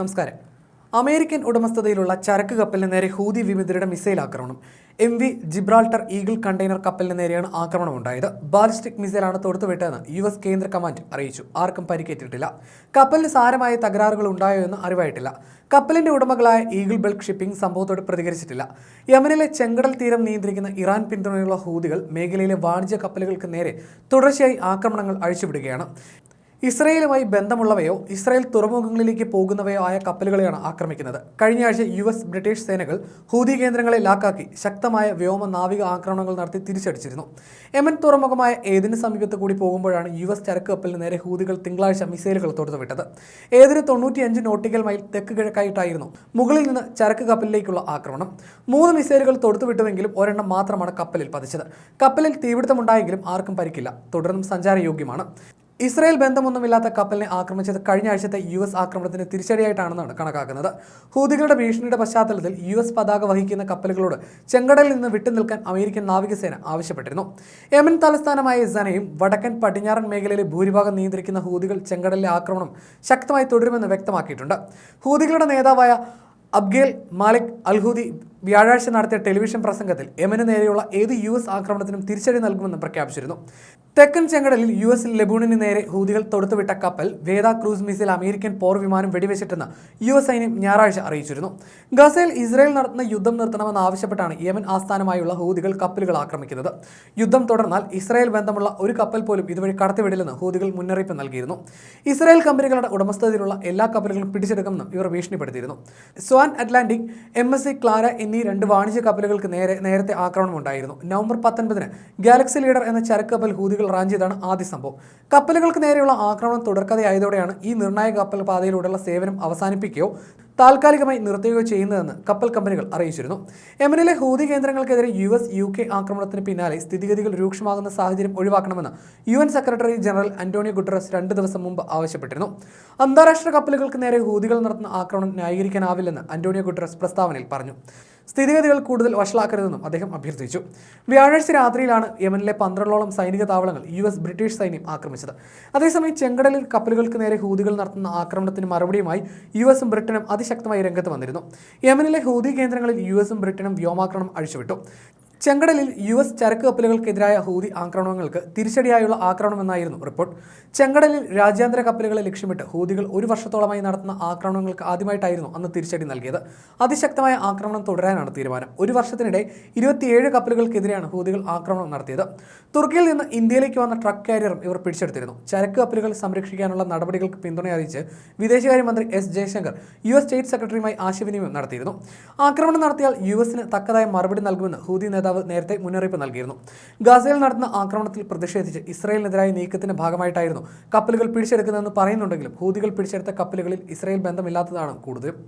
നമസ്കാരം. അമേരിക്കൻ ഉടമസ്ഥതയിലുള്ള ചരക്ക് കപ്പലിന് നേരെ ഹൂതി വിമതരുടെ മിസൈൽ ആക്രമണം. M V Gibraltar Eagle container കപ്പലിന് നേരെയാണ് ആക്രമണം ഉണ്ടായത്. ബാലിസ്റ്റിക് മിസൈലാണ് തൊടുത്തുവിട്ടതെന്ന് യു എസ് കേന്ദ്ര കമാൻഡ് അറിയിച്ചു. ആർക്കും പരിക്കേറ്റിട്ടില്ല. കപ്പലിന് സാരമായ തകരാറുകൾ ഉണ്ടായോ എന്ന് അറിവായിട്ടില്ല. കപ്പലിന്റെ ഉടമകളായ ഈഗിൾ ബൾക്ക് ഷിപ്പിംഗ് സംഭവത്തോട് പ്രതികരിച്ചിട്ടില്ല. യമനിലെ ചെങ്കടൽ തീരം നിയന്ത്രിക്കുന്ന ഇറാൻ പിന്തുണയുള്ള ഹൂതികൾ മേഖലയിലെ വാണിജ്യ കപ്പലുകൾക്ക് നേരെ തുടർച്ചയായി ആക്രമണങ്ങൾ അഴിച്ചുവിടുകയാണ്. ഇസ്രയേലുമായി ബന്ധമുള്ളവയോ ഇസ്രായേൽ തുറമുഖങ്ങളിലേക്ക് പോകുന്നവയോ ആയ കപ്പലുകളെയാണ് ആക്രമിക്കുന്നത്. കഴിഞ്ഞ ആഴ്ച യു എസ് ബ്രിട്ടീഷ് സേനകൾ ഹൂതി കേന്ദ്രങ്ങളെ ലാക്കാക്കി ശക്തമായ വ്യോമ നാവിക ആക്രമണങ്ങൾ നടത്തി തിരിച്ചടിച്ചിരുന്നു. എമൻ തുറമുഖമായ ഏതിന് സമീപത്ത് കൂടി പോകുമ്പോഴാണ് യു എസ് ചരക്ക് കപ്പലിന് നേരെ ഹൂതികൾ തിങ്കളാഴ്ച മിസൈലുകൾ തൊടുത്തുവിട്ടത് ഏതിന് തൊണ്ണൂറ്റിയഞ്ച് നോട്ടിക്കൽ മൈൽ തെക്ക് കിഴക്കായിട്ടായിരുന്നു മുകളിൽ നിന്ന് ചരക്ക് കപ്പലിലേക്കുള്ള ആക്രമണം. മൂന്ന് മിസൈലുകൾ തൊടുത്തുവിട്ടുവെങ്കിലും ഒരെണ്ണം മാത്രമാണ് കപ്പലിൽ പതിച്ചത്. കപ്പലിൽ തീപിടുത്തമുണ്ടായെങ്കിലും ആർക്കും പരിക്കില്ല. തുടർന്നും സഞ്ചാരയോഗ്യമാണ്. ഇസ്രായേൽ ബന്ധമൊന്നുമില്ലാത്ത കപ്പലിനെ ആക്രമിച്ചത് കഴിഞ്ഞ ആഴ്ചത്തെ യു എസ് ആക്രമണത്തിന് തിരിച്ചടിയായിട്ടാണെന്നാണ് കണക്കാക്കുന്നത്. ഹൂതികളുടെ ഭീഷണിയുടെ പശ്ചാത്തലത്തിൽ യു എസ് പതാക വഹിക്കുന്ന കപ്പലുകളോട് ചെങ്കടലിൽ നിന്ന് വിട്ടുനിൽക്കാൻ അമേരിക്കൻ നാവികസേന ആവശ്യപ്പെട്ടിരുന്നു. യമൻ തലസ്ഥാനമായ സനയും വടക്കൻ പടിഞ്ഞാറൻ മേഖലയിലെ ഭൂരിഭാഗം നിയന്ത്രിക്കുന്ന ഹൂതികൾ ചെങ്കടലിലെ ആക്രമണം ശക്തമായി തുടരുമെന്ന് വ്യക്തമാക്കിയിട്ടുണ്ട്. ഹൂതികളുടെ നേതാവായ അബ്ഗേൽ മാലിക് അൽഹൂദി വ്യാഴാഴ്ച നടത്തിയ ടെലിവിഷൻ പ്രസംഗത്തിൽ യമന് നേരെയുള്ള ഏത് യു എസ് ആക്രമണത്തിനും തിരിച്ചടി നൽകുമെന്ന് പ്രഖ്യാപിച്ചിരുന്നു. തെക്കൻ ചെങ്കടലിൽ യു എസ് ലബൂണിന് നേരെ ഹൂതികൾ തൊടുത്തുവിട്ട കപ്പൽ വേദ ക്രൂസ് മിസൈൽ അമേരിക്കൻ പോർ വിമാനം വെടിവെച്ചിട്ടെന്ന് യു എസ് സൈന്യം ഞായറാഴ്ച അറിയിച്ചിരുന്നു. ഗസയിൽ ഇസ്രായേൽ നടത്തുന്ന യുദ്ധം നിർത്തണമെന്ന് ആവശ്യപ്പെട്ടാണ് യമൻ ആസ്ഥാനമായുള്ള ഹൂതികൾ കപ്പലുകൾ ആക്രമിക്കുന്നത്. യുദ്ധം തുടർന്നാൽ ഇസ്രായേൽ ബന്ധമുള്ള ഒരു കപ്പൽ പോലും ഇതുവഴി കടത്തിവിടില്ലെന്ന് ഹൂതികൾ മുന്നറിയിപ്പ് നൽകിയിരുന്നു. ഇസ്രായേൽ കമ്പനികളുടെ ഉടമസ്ഥതയിലുള്ള എല്ലാ കപ്പലുകളും പിടിച്ചെടുക്കുമെന്നും ഇവർ ഭീഷണിപ്പെടുത്തിയിരുന്നു. Swan Atlantic M S C Clara എന്നീ രണ്ട് വാണിജ്യ കപ്പലുകൾക്ക് നേരെ നേരത്തെ ആക്രമണം ഉണ്ടായിരുന്നു. നവംബർ പത്തൊൻപതിന് ഗാലക്സി ലീഡർ എന്ന ചരക്ക് കപ്പൽ ഹൂതികൾ റാഞ്ചിയതാണ് ആദ്യ സംഭവം. കപ്പലുകൾക്ക് നേരെയുള്ള ആക്രമണം തുടർക്കഥയായതോടെയാണ് ഈ നിർണായക കപ്പൽ പാതയിലൂടെയുള്ള സേവനം അവസാനിപ്പിക്കുകയോ താൽക്കാലികമായി നിർത്തുകയോ ചെയ്യുന്നതെന്ന് കപ്പൽ കമ്പനികൾ അറിയിച്ചിരുന്നു. യമനിലെ ഹൂതി കേന്ദ്രങ്ങൾക്കെതിരെ യു എസ് യു കെ ആക്രമണത്തിന് പിന്നാലെ സ്ഥിതിഗതികൾ രൂക്ഷമാകുന്ന സാഹചര്യം ഒഴിവാക്കണമെന്ന് U N secretary general Antonio Guterres രണ്ട് ദിവസം മുമ്പ് ആവശ്യപ്പെട്ടിരുന്നു. അന്താരാഷ്ട്ര കപ്പലുകൾക്ക് നേരെ ഹൂതികൾ നടത്തുന്ന ആക്രമണം ന്യായീകരിക്കാനാവില്ലെന്ന് അന്റോണിയോ ഗുട്ടറസ് പ്രസ്താവനയിൽ പറഞ്ഞു. സ്ഥിതിഗതികൾ കൂടുതൽ വഷളാക്കരുതെന്നും അദ്ദേഹം അഭ്യർത്ഥിച്ചു. വ്യാഴാഴ്ച രാത്രിയിലാണ് യമനിലെ പന്ത്രണ്ടോളം സൈനിക താവളങ്ങൾ യു എസ് ബ്രിട്ടീഷ് സൈന്യം ആക്രമിച്ചത്. അതേസമയം ചെങ്കടലിൽ കപ്പലുകൾക്ക് നേരെ ഹൂതികൾ നടത്തുന്ന ആക്രമണത്തിന് മറുപടിയുമായി യു എസും ബ്രിട്ടനും അതിശക്തമായി രംഗത്ത് വന്നിരുന്നു. യമനിലെ ഹൂതി കേന്ദ്രങ്ങളിൽ യു എസും ബ്രിട്ടനും വ്യോമാക്രമണം അഴിച്ചുവിട്ടു. ചെങ്കടലിൽ യു എസ് ചരക്ക് കപ്പലുകൾക്കെതിരായ ഹൂതി ആക്രമണങ്ങൾക്ക് തിരിച്ചടിയായുള്ള ആക്രമണമെന്നായിരുന്നു റിപ്പോർട്ട്. ചെങ്കടലിൽ രാജ്യാന്തര കപ്പലുകളെ ലക്ഷ്യമിട്ട് ഹൂതികൾ ഒരു വർഷത്തോളമായി നടത്തുന്ന ആക്രമണങ്ങൾക്ക് ആദ്യമായിട്ടായിരുന്നു അന്ന് തിരിച്ചടി നൽകിയത്. അതിശക്തമായ ആക്രമണം തുടരാനാണ് തീരുമാനം. ഒരു വർഷത്തിനിടെ ഇരുപത്തിയേഴ് കപ്പലുകൾക്കെതിരെയാണ് ഹൂതികൾ ആക്രമണം നടത്തിയത്. തുർക്കിയിൽ നിന്ന് ഇന്ത്യയിലേക്ക് വന്ന ട്രക്ക് കാരിയറും ഇവർ പിടിച്ചെടുത്തിരുന്നു. ചരക്ക് കപ്പലുകൾ സംരക്ഷിക്കാനുള്ള നടപടികൾക്ക് പിന്തുണ അറിയിച്ച് വിദേശകാര്യമന്ത്രി S Jaishankar U S state സെക്രട്ടറിയുമായി ആശയവിനിമയം നടത്തിയിരുന്നു. ആക്രമണം നടത്തിയാൽ യു എസിന് തക്കതായ മറുപടി നൽകുമെന്ന് ഹൂതി നേതാവ് നേരത്തെ മുന്നറിയിപ്പ് നൽകിയിരുന്നു. ഗാസയിൽ നടന്ന ആക്രമണത്തിൽ പ്രതിഷേധിച്ച് ഇസ്രായേലിനെതിരായ നീക്കത്തിന്റെ ഭാഗമായിട്ടായിരുന്നു കപ്പലുകൾ പിടിച്ചെടുക്കുന്നതെന്ന് പറയുന്നുണ്ടെങ്കിലും ഹൂതികൾ പിടിച്ചെടുത്ത കപ്പലുകളിൽ ഇസ്രായേൽ ബന്ധമില്ലാത്തതാണ് കൂടുതലും.